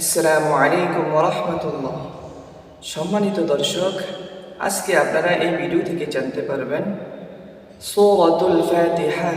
আসসালামু আলাইকুম রহমতুল্লাহ সম্মানিত দর্শক, আজকে আপনারা এই ভিডিও থেকে জানতে পারবেন, সৌরতুল ফাতিহা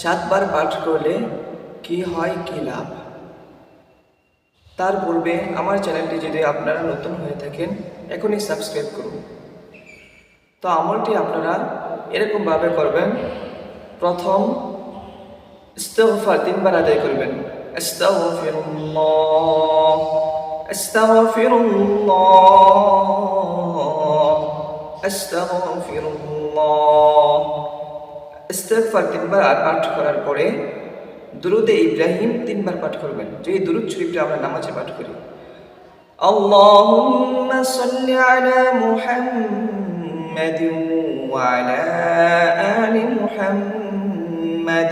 সাতবার পাঠ করলে কি হয়, কি লাভ? তার পূর্বে আমার চ্যানেলটি যদি আপনারা নতুন হয়ে থাকেন, এখনই সাবস্ক্রাইব করুন। তো আমলটি আপনারা এরকমভাবে করবেন, প্রথম ইস্তেগফার তিনবার আদায় করবেন। আস্তাগফিরুল্লাহ আস্তাগফিরুল্লাহ আস্তাগফিরুল্লাহ ইস্তেগফার তিনবার আর পাঠ করার পরে দুরুদে ইব্রাহিম তিনবার পাঠ করবেন যে এই দুরুদ শরীফটা আমরা নামাজে পাঠ করি اللهم صل على محمد وعلى آل محمد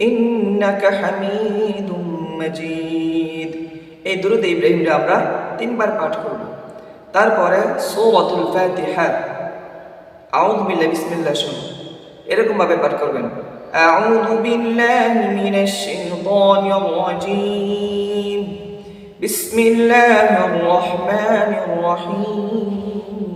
ইন্নাকা হামিদুম মাজিদ। এই দুরুদ ইব্রাহিমরা আমরা তিনবার পাঠ করব। তারপরে সোবাতুল ফাতিহা। আউযু আউন বিসমিল্লাহ শুনুন এরকম এরকমভাবে পাঠ করবেন। আউযু বিল্লাহি মিনাশ শাইতানির রাজীম। বিসমিল্লাহির রহমানির রহিম।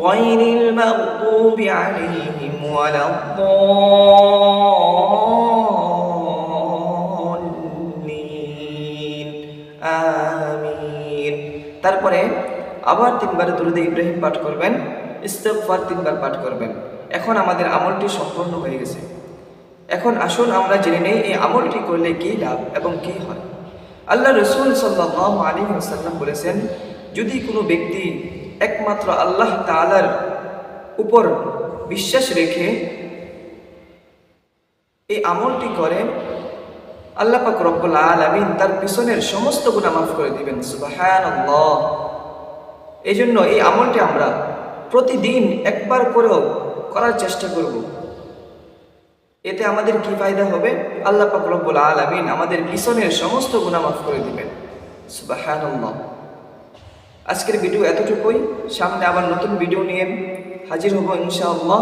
غير المغضوب عليهم ولا الضالين آمين তারপরে আবার তিনবার দুরুদে ইব্রাহিম পাঠ করবেন ইস্তেগফার তিনবার পাঠ করবেন এখন আমাদের আমলটি সম্পূর্ণ হয়ে গেছে এখন আসুন আমরা জেনে নেই এই আমলটি করলে কি লাভ এবং কি হয় আল্লাহ রসুল সাল্লাহ আলী সাল্লাম বলেছেন যদি কোনো ব্যক্তি একমাত্র আল্লাহ তালার উপর বিশ্বাস রেখে এই আমলটি করে আল্লাহ পাক রব্বুল আলামিন তার পিছনের সমস্ত গুণা মাফ করে দিবেন, সুবহানাল্লাহ। এই জন্য এই আমলটি আমরা প্রতিদিন একবার করেও করার চেষ্টা করব। এতে আমাদের কি ফায়দা হবে? আল্লাহ পাক রব্বুল আলামিন আমাদের পিছনের সমস্ত গুণা মাফ করে দিবেন, সুবহানাল্লাহ। আজকের ভিডিও এতটুকুই। সামনে আবার নতুন ভিডিও নিয়ে হাজির হব ইনশাআল্লাহ।